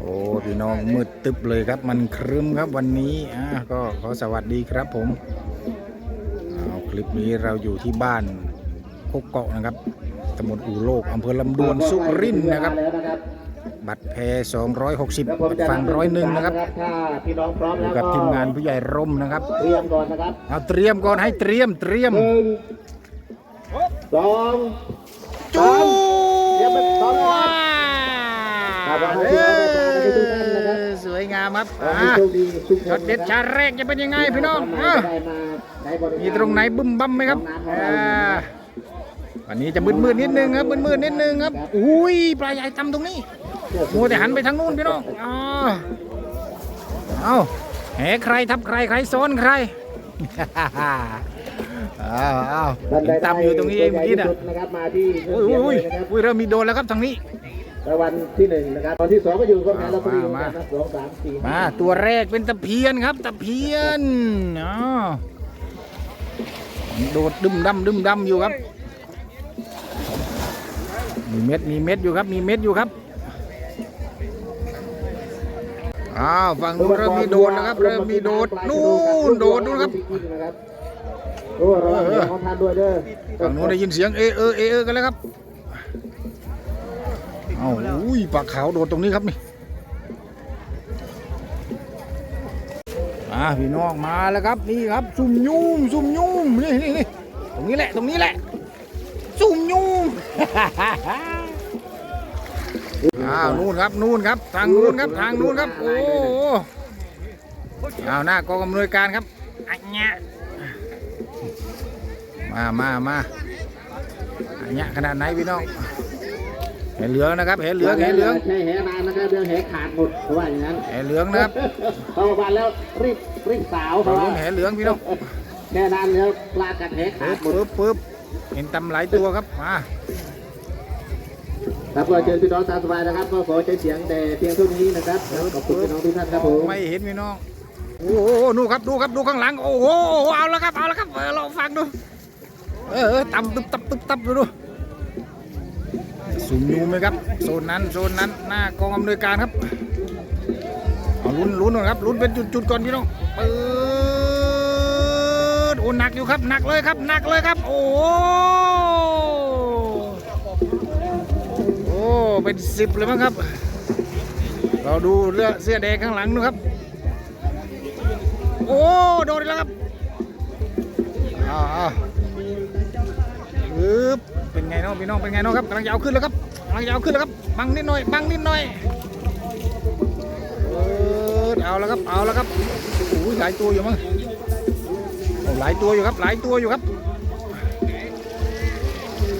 โอ้พี่น้องมืดตึบเลยครับ มันครึ้มครับวันนี้อ่าก็ขอสวัสดีครับผมเอาคลิปนี้เราอยู่ที่บ้านโคกเกาะนะครับตำบลอู่โลกอำเภอลำดวนสุรินทร์นะครับแล้วนะครับบัตรแพ260แล้วผมบัตรจะฟังร้อยหนึ่งนะครับถ้าพี่น้องพร้อมอยู่แล้วกับก็ทีมงานผู้ใหญ่ร่มนะครับ เตรียมก่อนนะครับเอาเตรียมก่อนให้เตรียมเตรียมหนึ่งสอง จูเตรียมไปพร้อมแล้ ครับขออะให้โชคดีทุกคนช็อตเด็ดชาแรกจะเป็นยังไงพี่น้องอะอะได้มาได้บริการมีตรงไหนบึ้มบั้มไหมครับอ่าวันนี้จะมืดๆนิดนึงครับมืดๆนิดนึงครับอุ้ยปลาใหญ่ตำตรงนี้มัวแต่หันไปทางนู้นพี่น้องอ๋อเอาแหใครทับใครใครซ้อนใครอ้าวอ้าวท่านใดตำอยู่ตรงนี้เองเมื่อกี้ใหญ่น่ะที่สุดนะครับมาที่อุ้ยอุ้ยอุ้ยอุ้ยเริ่มมีโดนแล้วครับทางนี้ รางวัลที่หนึ่งนะครับตอนที่สองก็อยู่คนไหนเราพอดีมานะครับสองสามสี่มาตัวแรกเป็นตะเพียนครับ ตะเพียนอ๋อโดดดึมดำดึมดำอยู่ครับ มีเม็ดมีเม็ดอยู่ครับ มีเม็ดอยู่ครับอ้าวฝั่งนู้นเริ่มมีโดดแล้วครับ เริ่มมีโดดนู่นโดดนู่นครับโอ้ระวังเสียงของท่านด้วยเด้อฝั่งนู้นได้ยินเสียงเอเออเอเออกันแล้วครับ เอ้าอุ้ยปลาขาวโดดตรงนี้ครับนี่มาพี่น้องมาแล้วครับนี่ครับซุ่มยุ่มซุ่มยุ่มนี่นี่นี่ตรงนี้แหละตรงนี้แหละซุ่มยุ่มอ้าวนู่นครับนู่นครับ ทางนู่นครับทางนู่นครับ โอ้โหอ้าวหน้ากองอำนวยการครับอันเนี้ยมามามาอันเนี้ยขนาดไหนพี่น้อง แหเหลืองนะครับแหเหลืองแหเหลือง ใช่แหนานนะครับเรื่องแหขาดหมดเพราะว่าอย่างนั้นแหเหลืองนะครับเข้ามาแล้วรีบรีบสาวเพฝั่ราะงว่านู้นแหเหลืองพี่น้องแค่นั้นแล้วปลากัดแหขาดปึ๊บหมดปึ๊บปึ๊บเห็นตำหลายตัวครับมาครับก็เชิญพี่น้องตามสบายนะครับก็ขอใช้เสียงแต่เพียงเท่านี้นะครับขอบคุณพี่น้องทุกท่านครับผมไม่เห็นพี่น้องโอ้โหดูครับดูครับดูข้างหลังโอ้โหเอาแล้วครับเอาแล้วครับเออลองฟังดูเออเออตำตึบตับตึบตับดูดู สูงยูไหมครับโซนนั้นโซนนั้นหน้ากองอำนวยการครับเอาลุ้นลุ้นก่อนครับลุ้นเป็นจุดๆก่อนพี่น้องเปิดโอ้หนักอยู่ครับหนักเลยครับหนักเลยครับ โอ้โหโอ้เป็นสิบเลยมั้งครับ เราดูเรือเสื้อแดงข้างหลังนะครับ โอ้โดนแล้วครับอ้าวปึ๊บเป็นไงน้องพี่น้องเป็นไงน้องครับกำลังจะเอาขึ้นแล้วครับ ลังจะเอาขึ้นแล้วครับ บังนิดหน่อย บังนิดหน่อยเออเอาแล้วครับ เอาแล้วครับโอ้ยหลายตัวอยู่มั้งหลายตัวอยู่ครับ หลายตัวอยู่ครับ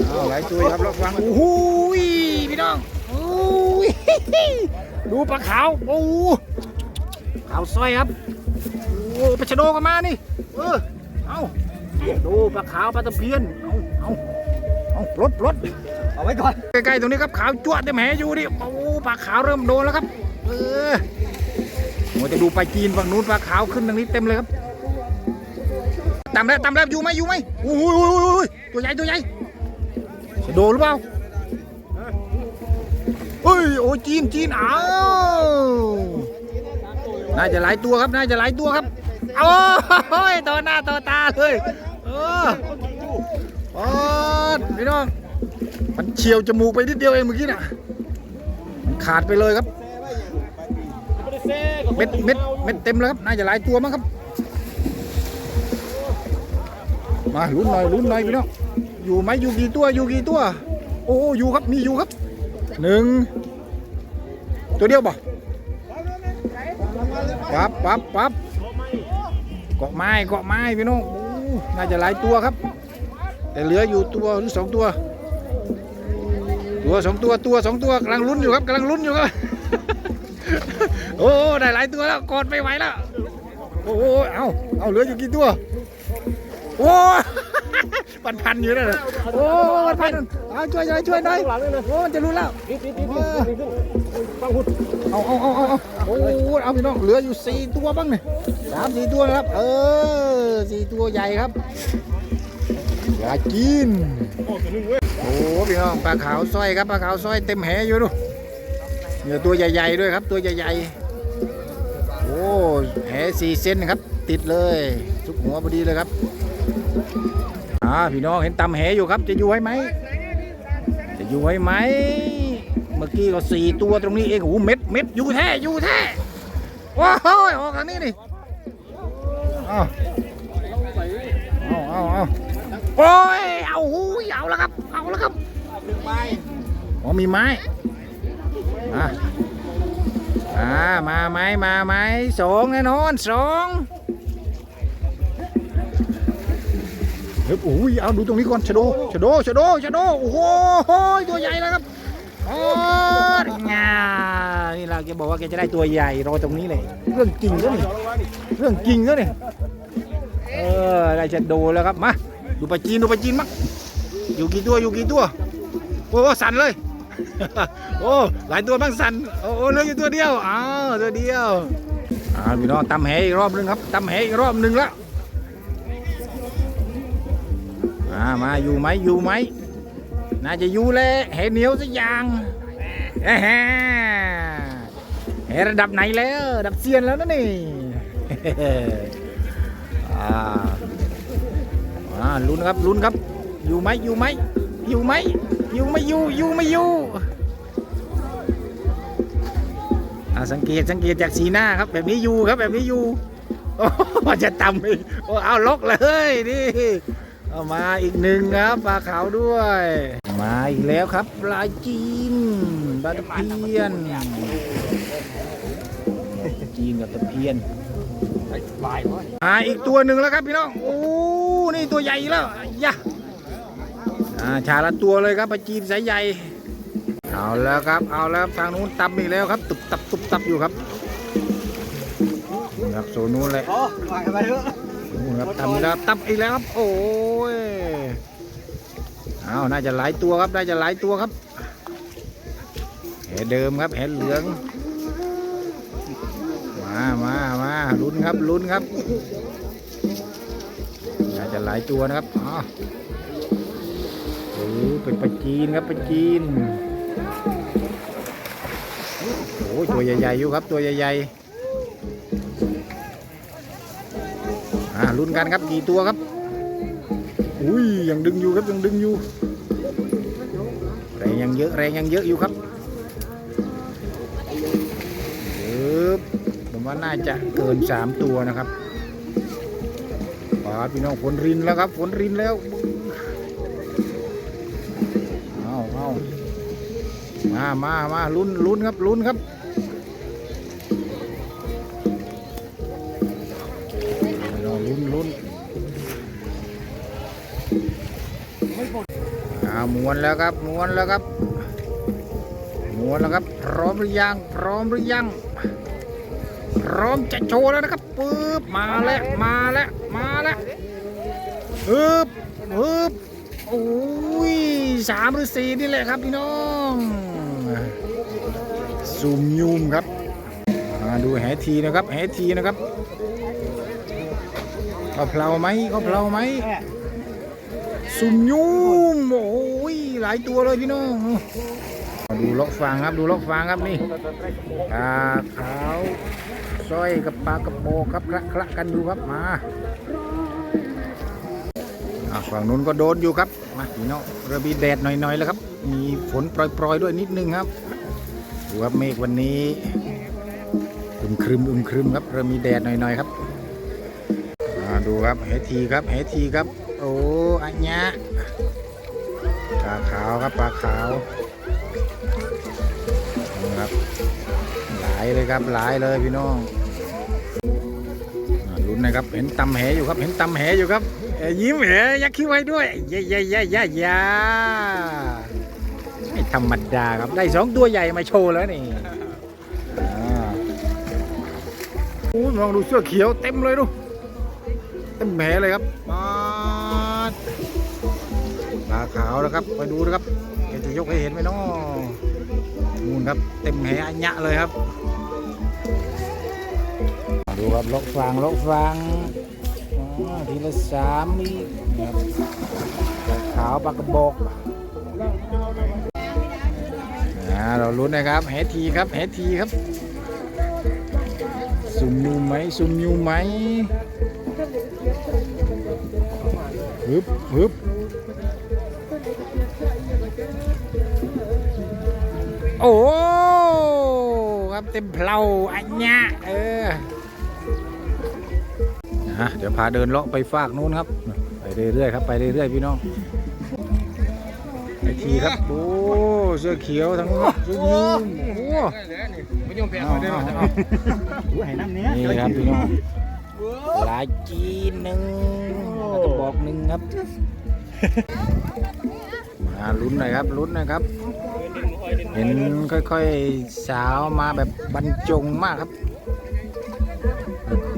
เอาหลายตัวอยู่ครับเราฟังโอ้โหพี่น้องโอ้ยดูปลาขาวโอ้ขาวสร้อยครับโอ้ปลาชะโดก็มานี่เออเอาดูปลาขาวปลาตะเพียนเอาเอาเอารถรถ เอาไว้ก่อนใกล้ๆตรงนี้ครับขาวจั่วเต็มแหอยู่ดิโอ้ปลาขาวเริ่มโดนแล้วครับ เออโอ้จะดูปลาจีนฝั่งนู้นปลาขาวขึ้นทางนี้เต็มเลยครับตามแล้วตามแล้วอยู่ไหมอยู่ไหมโอ้ยตัวใหญ่ตัวใหญ่ชะโดหรือเปล่าเฮ้ยโอ้ยจีนจีนอ้าวน่าจะหลายตัวครับน่าจะหลายตัวครับโอ้ยต่อหน้าต่อตาเลยเออโอ้ยพี่น้อง มันเฉียวจมูกไปนิดเดียวเองเมื่อกี้น่ะขาดไปเลยครับเม็ดเม็ดเม็ดเต็มเลยครับน่าจะหลายตัวมั้งครับ มาลุ้นหน่อยลุ้นหน่อยพี่น้องอยู่ไหมอยู่กี่ตัวอยู่กี่ตัว โอ้อยู่ครับมีอยู่ครับหนึ่งตัวเดียวบ่ปั๊บปั๊บปั๊บเกาะไม้เกาะไม้พี่น้องน่าจะหลายตัวครับ แต่เหลืออยู่ตัวหรือสองตัว ตัวสองตัวตัวสองตัวกำลังลุ้นอยู่ครับกำลังลุ้นอยู่ครับโอ้ได้หลายตัวแล้วกอดไม่ไหวแล้วโอ้โหเอาเอาเหลืออยู่กี่ตัวโอ้ปันพันอยู่นั่นโอ้ปันพันเอาช่วยหน่อยช่วยหน่อยโอ้มันจะรู้แล้วเอาเอาเอาเอาโอ้เอาพี่น้องเหลืออยู่สี่ตัวบ้างเนี่ยสามสี่ตัวนะครับ เออสี่ตัวใหญ่ครับอยากกินโอ้สนุกเว้ย พี่น้องปลาขาวสร้อยครับปลาขาวสร้อยเต็มแหอยู่ดูเหยื่อตัวใหญ่ๆด้วยครับ ตัวใหญ่ๆโอ้แหสี่เซนครับ ติดเลยทุกหัวพอดีเลยครับอ่าพี่น้องเห็นตำแหอยู่ครับ จะอยู่ไว้ไหมจะอยู่ไว้ไหมเมื่อกี้ก็สี่ตัวตรงนี้เองโอ้เม็ดเม็ดอยู่แท้อยู่แท้ว้าวออกทางนี้นี่เอาเอาเอาเอาโอ้ยเอาหูยเอาแล้วครับเอาแล้วครับ อ๋อมีไม้มาอ่ามาไหมมาไหมสองแน่นอนสองเฮ้ยโอ้ยเอาดูตรงนี้ก่อนชะโดชะโดชะโดชะโดโอ้โหตัวใหญ่แล้วครับโอ้ยงานี่เราแกบอกว่าแกจะได้ตัวใหญ่รอตรงนี้เลยเรื่องจริงแล้วนี่เรื่องจริงแล้วนี่เออได้จะโดแล้วครับมาดูปลาจีนดูปลาจีนมั้งอยู่กี่ตัวอยู่กี่ตัวโอ้สั่นเลย โอ้หลายตัวบ้างสั่นโอ้เหลืออยู่ตัวเดียวอ้าวตัวเดียวอ่าพี่น้องตำแหอีกรอบหนึงครับตำแหอีกรอบหนึงแล้วมามาอยู่ไหมอยู่ไหมน่าจะอยู่แหล้วเหเหนียวสักอย่างแอะแฮะเหระดับไหนแล้วระดับเซียนแล้วนะนี่อ่าอ่าลุ้นครับลุ้นครับอยู่ไหมอยู่ไหม อยู่ไหมอยู่ไม่อยู่อยู่ไม่อยู่อ่าสังเกตสังเกตจากสีหน้าครับ แบบนี้อยู่ครับแบบนี้อยู่โอ้มันจะต่ำอีกโอ้เอาล็อกเลยนี่เอามาอีกหนึ่งครับปลาขาวด้วย มาอีกแล้วครับปลาจีนปลาตะเพียนจีนกับตะเพียนมาอีกตัวหนึ่งแล้วครับพี่น้องโอ้นี่ตัวใหญ่แล้วยะอ่า ชาละตัวเลยครับปลาจีนสายใหญ่เอาแล้วครับ เอาแล้วครับทางนู้นตับอีกแล้วครับ ตุบตับตุบตับอยู่ครับนี่ครับโซนนู้นเลยโอ้ปล่อยไปเถอะนู่นครับทำอีกแล้วตับอีกแล้วครับ โอ้ยเอาน่าจะหลายตัวครับ น่าจะหลายตัวครับแหเดิมครับแหเหลือง มามามาลุ้นครับลุ้นครับ น่าจะหลายตัวนะครับอ๋อโอ้ เป็นปลาจีนครับปลาจีนโอ้ยตัวใหญ่ๆอยู่ครับตัวใหญ่ๆอ่าลุ้นกันครับกี่ตัวครับอุ้ยยังดึงอยู่ครับยังดึงอยู่แรงยังเยอะแรงยังเยอะอยู่ครับผมว่าน่าจะเกินสามตัวนะครับปาพี่น้องฝนรินแล้วครับฝนรินแล้ว มามามาลุ้นลุ้นครับลุ้นครับรอลุ้นลุ้นอ่าม้วนแล้วครับม้วนแล้วครับม้วนแล้วครับ พร้อมหรือยังพร้อมหรือยังพร้อมจะโชว์แล้วนะครับปึ๊บมาแล้วมาแล้วมาแล้วปึ๊บปึ๊บโอ้ สามหรือสี่นี่แหละครับพี่น้องซูมยูมครับอ่าดูแหทีนะครับแหทีนะครับเขาเพลาไหมเขาเพลาไหมสุ่มยุ่มโอ้ยหลายตัวเลยพี่น้องดูล็อกฟางครับดูล็อกฟางครับนี่ปลาขาวสร้อยกับปลากระโปงครับคละคละกันอยู่ครับมา ฝั่งนู้นก็โดนอยู่ครับมาพี่น้องเริ่มมีแดดหน่อยๆแล้วครับ มีฝนโปรยๆด้วยนิดนึงครับดูครับเมฆวันนี้อึมครึมอึมครึมครับเริ่มมีแดดหน่อยๆครับดูครับเฮทีครับเฮทีครับ โอ้อัญญะปลาขาวครับปลาขาวนะครับหลายเลยครับหลายเลยพี่น้องลุ้นนะครับเห็นตำแหอยู่ครับ เห็นตำแหอยู่ครับ ยิ้มแหยักคิ้วไว้ด้วยย่เย่เย่เย่เย่ไม่ธรรมดาครับ ได้สองตัวใหญ่มาโชว์แล้วนี่อ่าโอ้ยมองดูเสื้อเขียวเต็มเลยดู เต็มแผลเลยครับมาปลาขาวนะครับไปดูนะครับแกจะยกให้เห็นไหมน้องนู่นครับ เต็มแผลอัญญะเลยครับ ดูครับลกฟางลกฟาง ทีละสามนี่ครับขาวปลากระบอกอ่าอ่าเราลุ้นนะครับแฮทีครับแฮทีครับซุ่มยูไหมซุ่มยูไหมฮึบฮึบโอ้ครับเต็มเพลาอันเนี้ยเออ นะเดี๋ยวพาเดินเลาะไปฝากนู้นครับไปเรื่อยๆครับไปเรื่อยๆพี่น้องไอทีครับโอ้เสื้อเขียวทั้งนู้นครับเสื้อยีนโอ้ไม่ยอมแพ้เอาเขาได้หรเอน้ำเนี้ยนี่ครับพี่น้องลายจีนหนึ่งกระบอกหนึ่งครับมาลุ้นหน่อยครับลุ้นหน่อยครับ เห็นค่อยๆสาวมาแบบบรรจงมากครับ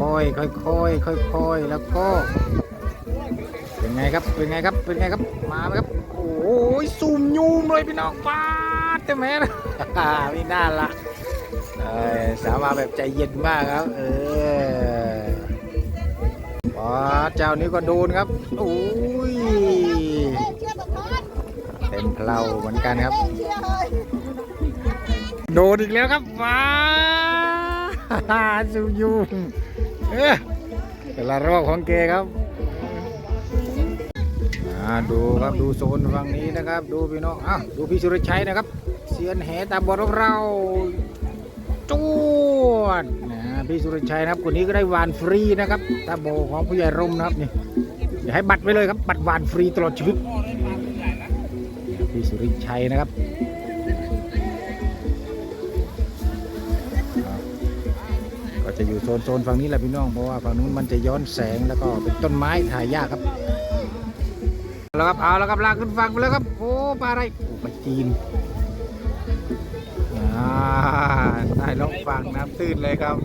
ค่อยๆค่อยๆค่อยแล้วก็เป็นไงครับเป็นไงครับเป็นไงครับมาไหมครับโอ้ยซูมยูมเลยพี่น้องปาดแต่แม่นะไม่น่าละสาวมาแบบใจเย็นมากครับ เออปาเจ้านี้ก็โดนครับโอ้ยเต็มเพลาเหมือนกันครับ โดนอีกแล้วครับว้าซูมยูม เออแต่ละรอบของเกครับอ่าดูครับดูโซนฝั่งนี้นะครับ ดูพี่น้องอ้าวดูพี่สุรชัยนะครับเซียนแหตาบอลของเราจวดนะพี่สุรชัยนะครับคนนี้ก็ได้วานฟรีนะครับตาโบของผู้ใหญ่ร่มนะครับนี่อย่าให้บัตรไว้เลยครับบัตรวานฟรีตลอดชีวิตพี่สุริชัยนะครับ ก็จะอยู่โซนโซนฝั่งนี้แหละพี่น้อง เพราะว่าฝั่งนู้นมันจะย้อนแสงแล้วก็เป็นต้นไม้ถ่ายยากครับแล้วครับเอาแล้วครับลากขึ้นฝั่งไปแล้วครับโอ้ปลาอะไรปลาจีนอ่าได้ลงฝั่งน้ำตื้นเลยครับ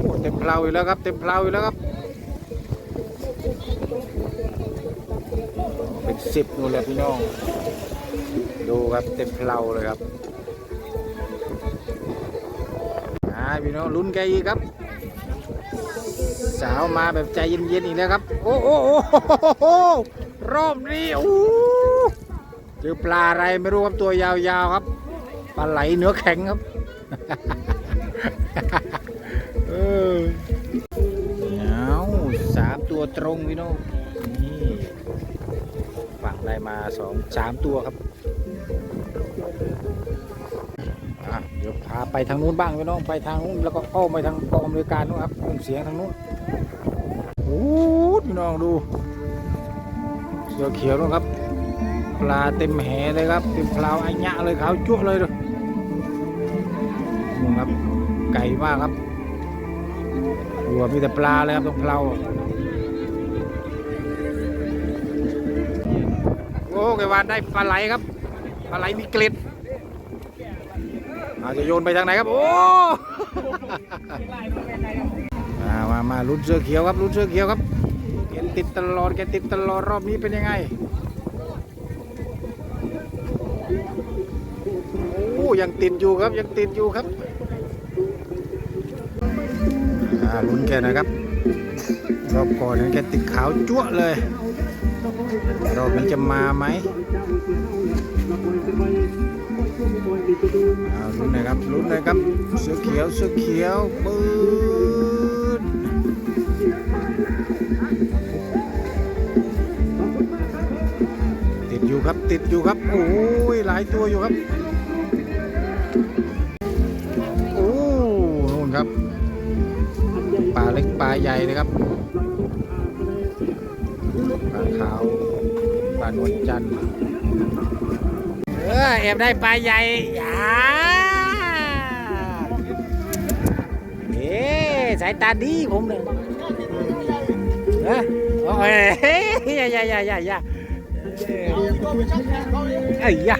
โอ้เต็มเพลาอยู่แล้วครับ เต็มเพลาอยู่แล้วครับ เป็นสิบนู่นแหละพี่น้อง ดูครับเต็มเพลาเลยครับ พี่น้องลุ้นแกอีกครับ สาวมาแบบใจเย็นๆอีกแล้วครับ โอ้โอ้โอ้รอบนี้โอ้เจอปลาอะไรไม่รู้ครับตัวยาวๆครับปลาไหลเนื้อแข็งครับเออเอาสามตัวตรงพี่น้องนี่ฝั่งได้มาสองสามตัวครับ เดี๋ยวพาไปทางนู้นบ้างพี่น้องไปทางนู้นแล้วก็อ้อมไปทางกองอำนวยการนู้นครับเสียงทางนู้นโอ้หพี่น้องดูเสือเขียวนะครับปลาเต็มแหเลยครับเต็มเพลาไอ้ยะเลยขาวจุ๊เลยดูนู่ครับไก่มากครับดูว่ามีแต่ปลาเลยครับตรงเพลาโอ้ไก่วานได้ปลาไหลครับปลาไหลมีเกล็ด อาจะโยนไปทางไหนครับ โอ้มามามาลุ้นเสื้อเขียวครับลุ้นเสื้อเขียวครับแกติดตลอดแกติดตลอดรอบนี้เป็นยังไง โอ้ยังติดอยู่ครับยังติดอยู่ครับลุ้นแกนะครับรอบก่อนนั้นแกติดขาวจั่วเลยรอบนี้จะมาไหม ลุ้นนะครับลุ้นนะครับเสื้อเขียวเสื้อเขียวปืนติดอยู่ครับติดอยู่ครับโอ้ยหลายตัวอยู่ครับโอ้นู่นครับปลาเล็กปลาใหญ่เลยครับปลาขาวปลานวลจันทร์เออแอบได้ปลาใหญ่ยา อ๊สายตาดีผมเลยเออโอ้ยอย่าอย่าอย่าอย่าอย่าไอ้ยะ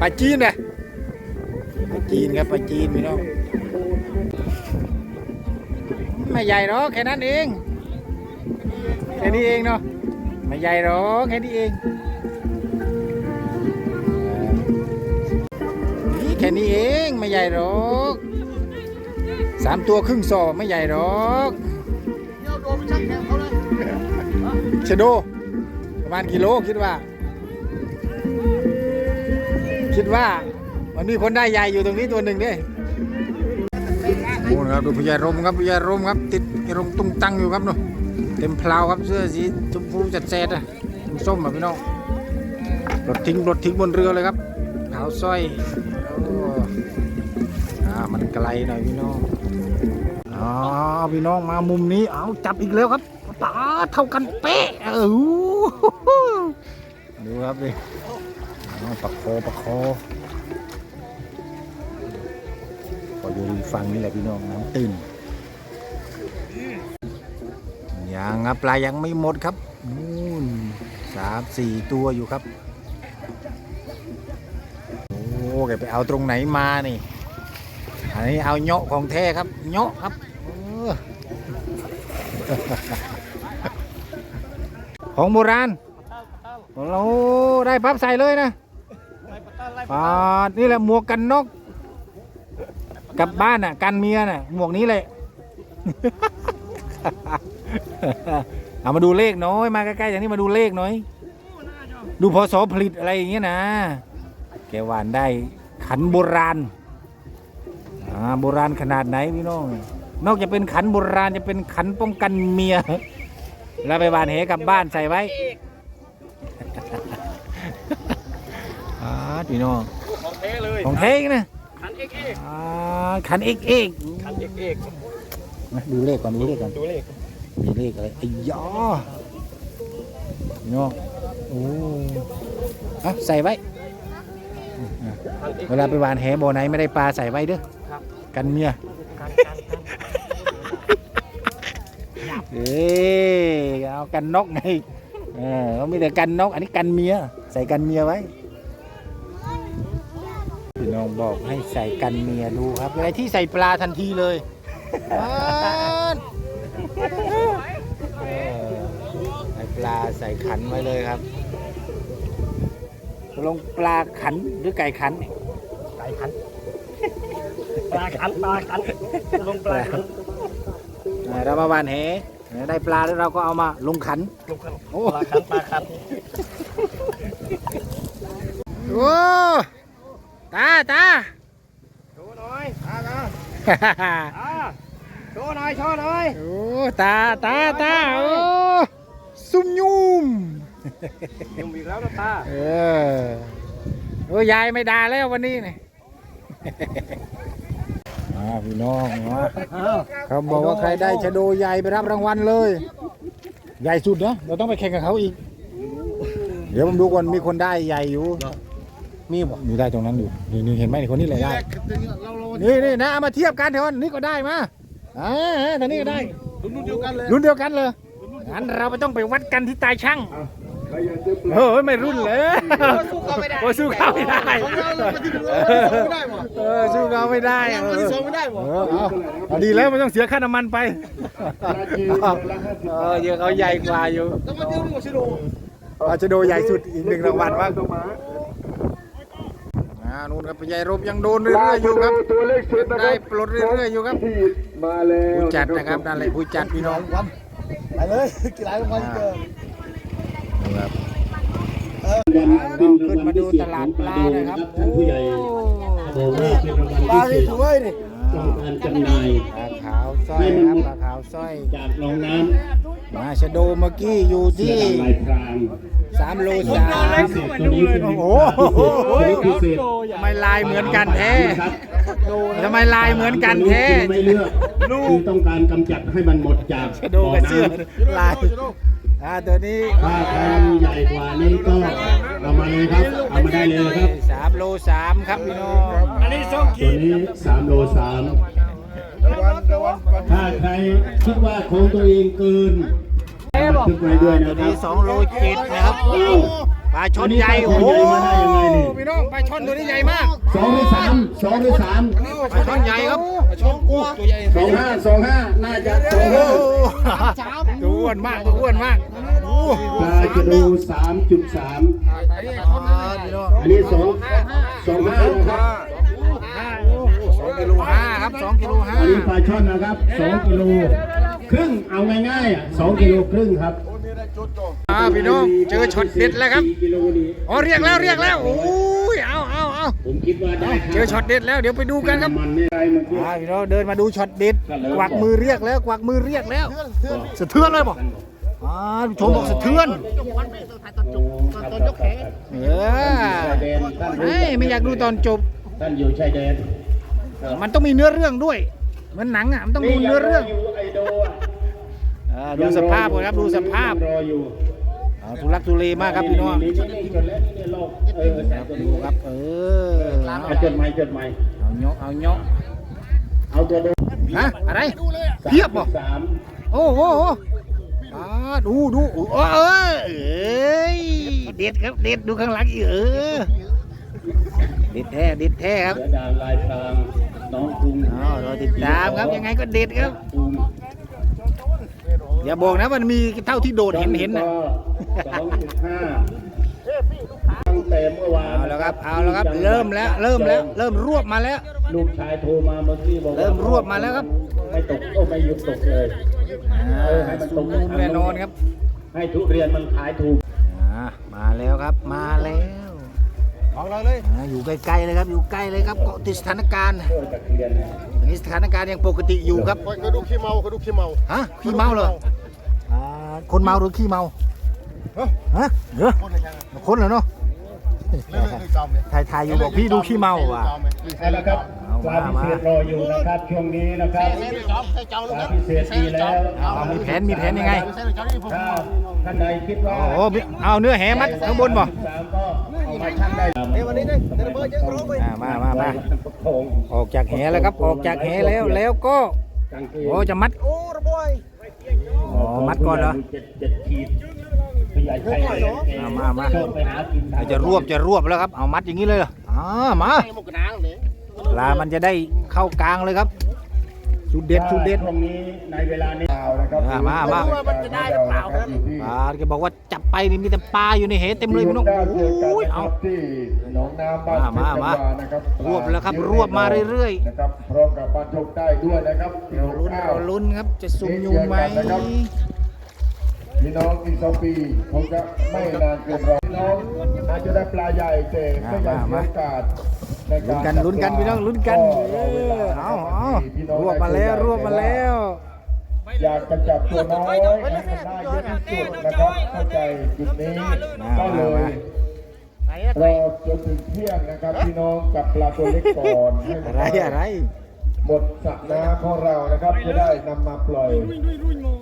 ปลาจีนเลยปลาจีนครับปลาจีนพี่น้องไม่ใหญ่หรอกแค่นั้นเอง แค่นี้เองเนาะไม่ใหญ่หรอกแค่นี้เอง ค่นี้เองไม่ใหญ่หรอกสามตัวครึ่งซอไม่ใหญ่หรอกโดนไปชักแขนเชะโดประมาณกิโลคิดว่า คิดว่ามันมีคนได้ใหญ่อยู่ตรงนี้ตัวหนึ่งเนี่ยโอ้ครับดูพญารมครับพญารมครับ ติดรมตุ้งตังอยู่ครับเนาะเต็มพลาวครับเสื้อสีชมพูจัดแซดอะส้มๆอะพี่น้องรถทิ้งรถทิ้งบนเรือเลยครับขาวสร้อย ไกลหน่อยพี่น้องอ๋อพี่น้องมามุมนี้เอาจับอีกแล้วครับตาเท่ากันเป๊ะเออดูครับดิอ๋อปะโคปะโคก็อยู่ริมฝั่งนี่แหละพี่น้องน้ำตื้นยังครับปลายังไม่หมดครับนู่นสามสี่ตัวอยู่ครับโอ้แกไปเอาตรงไหนมานี่ อันนี้เอาเงาะของแท้ครับเงาะครับออของโบราณเราได้ปั๊บใส่เลยนะปาดนี่แหละหมวกกันนกกลับบ้านน่ะกันเมียน่ะหมวกนี้เลยเอามาดูเลขน้อยมาใกล้ๆอย่างนี้มาดูเลขน่อย ดูพศผลิตอะไรอย่างเงี้ยนะแกหวานได้ขันโบราณ อ่าโบราณขนาดไหนพี่น้อง นอกจากเป็นขันโบราณจะเป็นขันป้องกันเมีย แล้วไปหวานเหกลับบ้านใส่ไว้อ่าพี่น้อง ของแท้เลยของแท้อีกนะขันเอ็กเอ็กอ่าขันเอกเอกขันเอ็กเอ็กนะดูเลขก่อนดูเลขก่อนดูเลขมีเลขอะไรไอ้ยอเนาะโอ้อะใส่ไว้ขันเอ็กเวลาไปหวานแหบ่อไหนไม่ได้ปลาใส่ไว้เด้อครับ กันเมียเอ้เอากันนกไงเออเขามีแต่กันนก อันนี้กันเมีย ใส่กันเมียไว้พี่น้องบอกให้ใส่กันเมียดูครับอะไรที่ใส่ปลาทันทีเลยใส่ปลาใส่ขันไว้เลยครับลงปลาขันหรือไก่ขันไก่ขัน ปลาขันปลาขันลงปลาขันอ่าเรามาหวานแหได้ปลาแล้วเราก็เอามาลงขัน ลงขันโอ้ ปลาขันปลาขันโอ้ตาตา โชว์หน่อยตาตาอ่าโชว์หน่อยโชว์หน่อยโอ้ตาตาตาโอ้ซุ่มยุ่มยุ่งอีกแล้วนะตาเออโอ้ยายไม่ด่าแล้ววันนี้เนี่ย มาพี่น้องมาเขาบอกว่าใครได้ชะโดใหญ่ไปรับรางวัลเลย ใหญ่สุดนะเราต้องไปแข่งกับเขาอีก เดี๋ยวผมดูก่อนมีคนได้ใหญ่อยู่ มีบ่มีได้ตรงนั้นอยู่นี่นี่เห็นไหมนี่คนนี้เลยได้นี่นี่นะเอามาเทียบกันเถอะนี่ก็ได้มาอ่าทางนี้ก็ได้รุ่นเดียวกันเลยรุ่นเดียวกันเลยงั้นเราไม่ต้องไปวัดกันที่ตายช่าง เฮ้ยไม่รุ่นเลยโอ้สู้เขาไม่ได้เออสู้เขาไม่ได้เออสองไม่ได้บ่เออเอาเอาดีแล้วไม่ต้องเสียค่าน้ำมันไปเออเยอะเขาใหญ่กว่าอยู่ต้องมาเดียวนี่ว่าชิโร่อาจะโดใหญ่สุดอีกหนึ่งรางวัลบ้างอ่านู่นครับใหญ่รบยังโดนเรื่อยๆอยู่ครับตัวเลขสิบนะคได้รับปลดเรื่อยๆอยู่ครับที่มาแล้วผู้จัดนะครับนั่นแหละผู้จัดพี่น้องไปเลยกี่หลายวันเกินครับ ขึ้ขึ้นมาดูตลาดปลาหนะครับท่านผู้ใหญ่บอกว่าเป็นรางวัลปลาพิเศษที่สวยนี่ ต้องการจำหน่ายปลาขาวสร้อยครับปลาขาวสร้อยจากหนองน้มาชะโดเมื่อกี้อยู่ำเสืที่อดำลายพรางสามโลสาม พิเศษตัวนี้เป็นโอ้โห ตัวนี้พิเศษทำไมลายเหมือนกันแท้ครับทำไมลายเหมือนกันแท้คือไม่เลือกคือต้องการกำจัดให้มันหมดจากชะโดกับเสื้อบ่น้ำ ลายอ่าตัวนี้ถ้าใครมีใหญ่กว่านี้ก็เอามาเลยครับ เอามาได้เลยครับสาม โลสามครับพี่น้องอันนี้สองตัวนี้สามโลสามถ้าใครคิดว่าของตัวเองเกินบันทึกไว้ด้วยตันะวครันี้บสองโลเจ็ดนะครับปลาช่อนใหญ่ตัวโอ้นี้โหปลาช่อนใหญ่มาได้ยังไงนี่พี่น้องปลาช่อนตัวนี้ใหญ่มากสองหรือสามสองหรือสามปลาช่อนใหญ่ครับปลาช่อนกูตัวใหญ่สองห้าสองห้าน่าจะสองโอ้ห้าโหตัวอ้วนมากตัวอ้วนมากโอ้ ปลาจะดูสามจุดสามพี่น้องอันนี้สองสองห้านะครับสองกิโลห้าครับสองกิโลห้าอันนี้ปลาช่อนนะครับสองกิโลครึ่งเอาง่ายๆอะสองกิโลครึ่งครับอ่าพี่น้องเจอช็อตเด็ดแล้วครับกิโลนี่อ๋อเรียกแล้วเรียกแล้วโอ้ยเอาเอาเอาผมคิดว่าได้เจอช็อตเด็ดแล้วเดี๋ยวไปดูกันครับมันไม่ได้มันก็อ่าพี่น้องเดินมาดูช็อตเด็ดกวักมือเรียกแล้วกวักมือเรียกแล้วสะเทือนเลยบอก อ่าผู้ชมบอกสะเทือนเออแดนท่านเฮ้ยไม่อยากดูตอนจบ ท่านอยู่ชายแดนมันต้องมีเนื้อเรื่องด้วยเหมันหนังอะมันต้องดูเนื้อเรื่องยู่ไอโดอะอ่าดูสภาพก่อนครับดูสภาพรออยู่อ่าทุลักทุเลมากครับพี่น้องนี่นี่จดแล้วนี่โลกเออใส่ตัวดูนี้ครับเออเอาเอาจดหมายจดหมายเอาเนาะเอาเนาะเอาตัวโดฮะอะไรเทียบบ่สามโอ้โห อ่าดูดูโอ้เออเอ้ยเด็ดครับเด็ดดูข้างหลังอีกเออเด็ดแท้เด็ดแท้ครับเสือดานลายพรางน้องกรุงอ้าวรอติดตามครับยังไงก็เด็ดครับ กรุงอย่าบอกนะมันมีเท่าที่โดดเห็นเห็นนะ สองจุดห้าตั้งแต่เมื่อวานเอาแล้วครับ เอาแล้วครับ เริ่มแล้ว เริ่มแล้ว เริ่มรวบมาแล้ว ลูกชายโทรมาเมื่อกี้บอกว่าเริ่มรวบมาแล้วครับ ไม่ตกโอ้ไม่หยุดตกเลย อ่าสูงแน่นอนครับ ให้ทุเรียนมันขายถูกอ่ามาแล้วครับมาแล้วออกเลยอยู่ใกล้ๆเลยครับ อยู่ใกล้เลยครับเกาะติดสถานการณ์เพื่อจะเคลียร์นะตอนนี้สถานการณ์ยังปกติอยู่ครับกระดูกขี้เมากระดูกขี้เมาฮะขี้เมาเหรออ่าคนเมาหรือขี้เมาฮะเออคนอะไรยังคนเหรอเนาะ เรื่องเรื่องจอมเนี่ยถ่ายถ่ายอยู่บอกพี่ดูขี้เมาว่ะ เอาละครับเอาปลามาพิเศษรออยู่นะครับช่วงนี้นะครับจอมใส่จอมปลาพิเศษดีแล้วเอามีแผนมีแผนยังไงใส่จอมนี่ผม ถ้าท่านใดคิดว่าโอ้โหเอาเนื้อแหมัดข้างบนบ่สามก็เอามาชั่งได้เดี๋ยววันนี้เนี่ยเดี๋ยวเบอร์เยอะรู้ไปอ่ามามามาโถงออกจากแหแล้วครับ ออกจากแหแล้วแล้วก็กางเกงโอ้จะมัด โอ้ระบอยอ๋อมัดก่อนเหรอ เจ็ดเจ็ดขีดผู้ ใหญ่ใจเลยมามามาชอบไปหากินจะรวบจะรวบแล้วครับ เอามัดอย่างนี้เลยเหรออ่ามา หมกนางเลยปลามันจะได้เข้ากลางเลยครับสุดเด็ดสุดเด็ด ตรงนี้ในเวลานี้มามามาว่ามันจะได้หรือเปล่าครับ ปลาแกบอกว่าจับไปนี่มีแต่ปลาอยู่ในเหเต็มเลยพี่น้องโอ้ยเอา ที่หนองน้ำบ้านมามาเพชรวนะครับรวบแล้วครับรวบมาเรื่อยๆ นะครับพร้อมกับปลาทกได้ด้วยนะครับเราลุ้นเราลุ้นครับจะซุ่มยุงไหม พี่น้องอีกสองปีคงจะไม่นานเกินรอพี่น้องอาจจะได้ปลาใหญ่แต่ก็ยังมีโอกาสในการลุ้นกันลุ้นกันพี่น้องลุ้นกันเออเอาเอารวบมาแล้วรวบมาแล้วอยากจะจับตัวน้อยให้มันได้เยอะที่สุดนะครับเข้าใจจุดนี้ก็เลยรอจนถึงเที่ยงนะครับพี่น้องจับปลาตัวเล็กก่อนให้มันอะไรอะไร หมดสระน้ำของเรานะครับจะได้นำมาปล่อย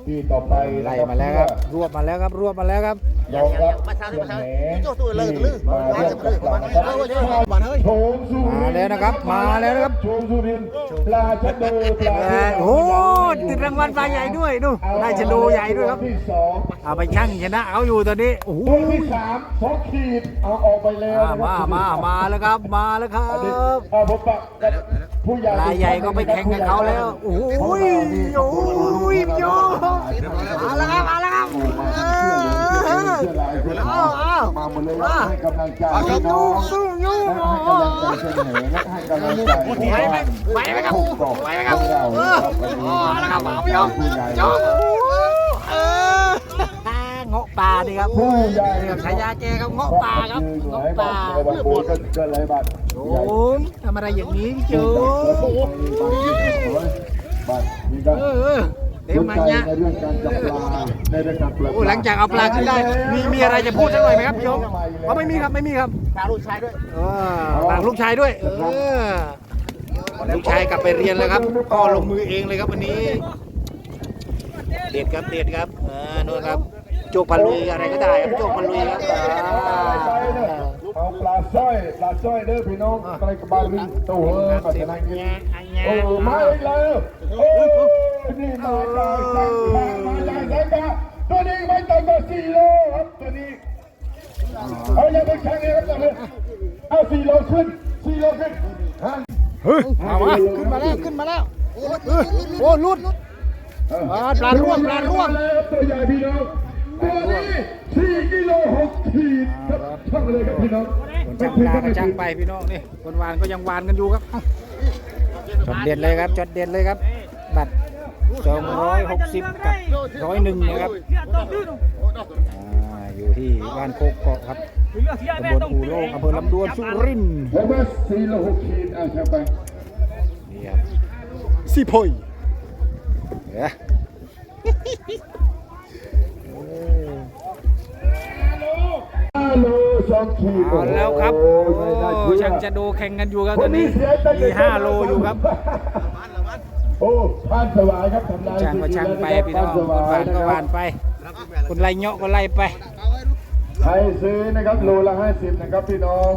ที่ต่อไปไล่มาแล้วครับ รวบมาแล้วครับ รวบมาแล้วครับรองรับเครื่องแหที่มาร่วมกับเรานะครับโถมสุรินทมาแล้วนะครับ มาแล้วนะครับโถมสุรินทร์ปลาชะโดปลาเออโอ้โหติดรางวัลปลาใหญ่ด้วยดูได้ชะโดใหญ่ด้วยครับตัวที่สองเอาไปชั่งชนะเอาอยู่ตอนนี้โอ้โหตัวที่สามสองขีดเอาออกไปแล้วอ่านะคมารับมามาแล้วครับมาแล้วครัอันนี้บเอาผมปะผู้ใหญ่ปลาใหญ่ก็ไปแข่งกับเขาแล้วโอ้ยโอ้ยโอ้ยโยมาแล้วครับมาแล้วครับเอาเอามาหมดเลยให้กำลังใจน้องให้กำลังใจเสมอให้กำลังใจไหวไหมครับไปไหมครับเออโอ้แล้วครับเอาพี่น้องจบเออ เงาะปลาดิครับผู้ใหญ่นี่ครับฉายาแกครับเงาะปลาครับเงาะปลาบัตรโบนก็เกินหลายบาทโอ้มทำอะไรอย่างนี้พี่โจบัตรมีการเออเดี๋ยวมาเนี่ยในเรื่องการจับปลาในเรื่องการปลาโอ้หลังจากเอาปลาขึ้นได้ มีมีอะไรจะพูดสักหน่อยไหมครับพี่โจเขาไม่มีครับไม่มีครับตาลูกชายด้วยเออฝากลูกชายด้วยเออลูกชายกลับไปเรียนแล้วครับพ่อลงมือเองเลยครับวันนี้ เด็ดครับเด็ดครับเออนู่นครับ โจกปลาลุยอะไรก็ได้ครับโจกปลาลุยครับอ่าเอาปลาสร้อยปลาสร้อยเด้อพี่น้องไปกับบาลีโตเฮ้ยมาจะนั่งกินโอ้มาอีกแล้วโอ้นี่มาจากจากมาจากไหนกันตัวนี้ไม่ต่ำกว่าสี่โลครับตัวนี้เอาอย่าไปแข่งเลยครับเอาสี่โลขึ้นสี่โลขึ้นฮะเฮ้ยเอามาขึ้นมาแล้วขึ้นมาแล้วเออโอ้ลุดอ่าปลาร่วงปลาร่วงตัวใหญ่พี่น้อง ตัวนี้สี่กิโลหกขีดครับช่างเลยครับพี่น้องคนช่างปลาก็ช่างไปพี่น้องนี่คนวานก็ยังวานกันอยู่ครับเอ้าจดเด็ดเลยครับจดเด็ดเลยครับ บัตร260กับร้อยหนึ่งนะครับอ่าอยู่ที่บ้านโคกเกาะครับตำบลอู่โลกอำเภอลำดวนสุรินทร์ผมว่าสี่ละหกขีดอะใช่ไปนี่ครับสี่พอยเอ๊ เอาแล้วครับโอ้โอ้ยไม่น่าเชื่อช่างจะดูแข่งกันอยู่ครับคตอนนนี้นี้เสียตั้งแต่มีห้าโลอยู่ครับโอ้ผ่านสวายครับทำลายช่างก็ช่างไปพี่น้องผ่านสคนวาหวายนนะก็ควหารับนไป คนไล่เงาะก็ไล่ไปใครซื้อนะครับโลละห้าสิบนะครับพี่น้อง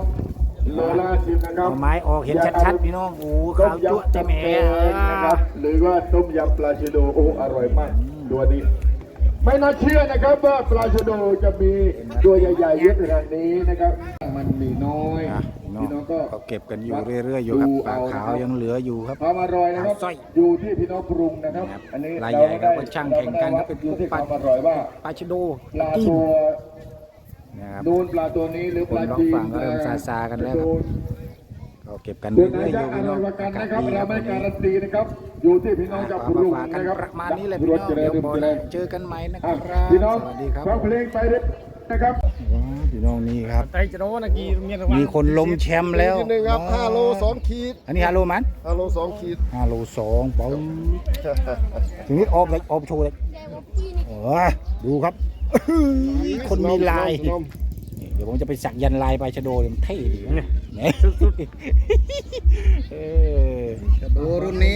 โลละห้าสิบนะครับเอาไม้ออกเห็นชัดๆพี่น้องโอ้โหต้ขามวจั่วยำเต็มตำแหแกงนะครับหรือว่าต้มยำปลาชะโดโอ้อร่อยมากตัวนี้ ไม่น่าเชื่อนะครับว่าปลาชะโดจะมีตัวใหญ่ๆเยอะขนาดนี้นะครับ มันมีน้อยอะพี่น้องก็ก็เก็บกันอยู่เรื่อยๆอยู่ครับดูปลาเอาขาวนะครับยังเหลืออยู่ครับ ความอร่อยนะครับสร้อยอยู่ที่พี่น้องปรุงนะครับ ครับอันนี้รายใหญ่เไม่ครับได้ก็ช่างแข่งกันครับเป็นอยู่ที่ปคลาวามอร่อยว่าปลาชะโดปลาจิ้มตัวนะครับ นูนปลาตัวนี้หรือปลาคนร้องจีนฟังก็เริ่มซาๆกันแล้วครับนูนก็เก็บกันเดือนเรื่อยๆอยัยู่กษ์อพี่น้ร่อองยกว่ากันอากาศนะครับดีเราครับไม่วันการันี้นตีนะครับ อยู่ที่พี่น้องจะปมารุงฝากกันะนครับประมาณนี้แหละพี่น้องรถเจริเดี๋ญยวบอเจลริญเจอกันใหม่นะคอะรับพี่น้องสวัสดีครับฟังเพลงไปเรื่อยนะครับว้าวพี่น้องนี่ครับไตจะโดนนะกีเมียนมีคนล้มแชมป์แล้วนิดนึงครับห้าโลสองขีด อันนี้ฮาโลมันห้าโลสองขีดห้าโลสองปองทีนี้ออกเลยออกโชว์เลยโอ้ยดูครับ คนมีลายนมนี่เดี๋ยวผมจะไปสักยันต์ลายไปชะโดเนี่ยมันเท่ดีนะเนี่ยเออโอ้รุ่นนี้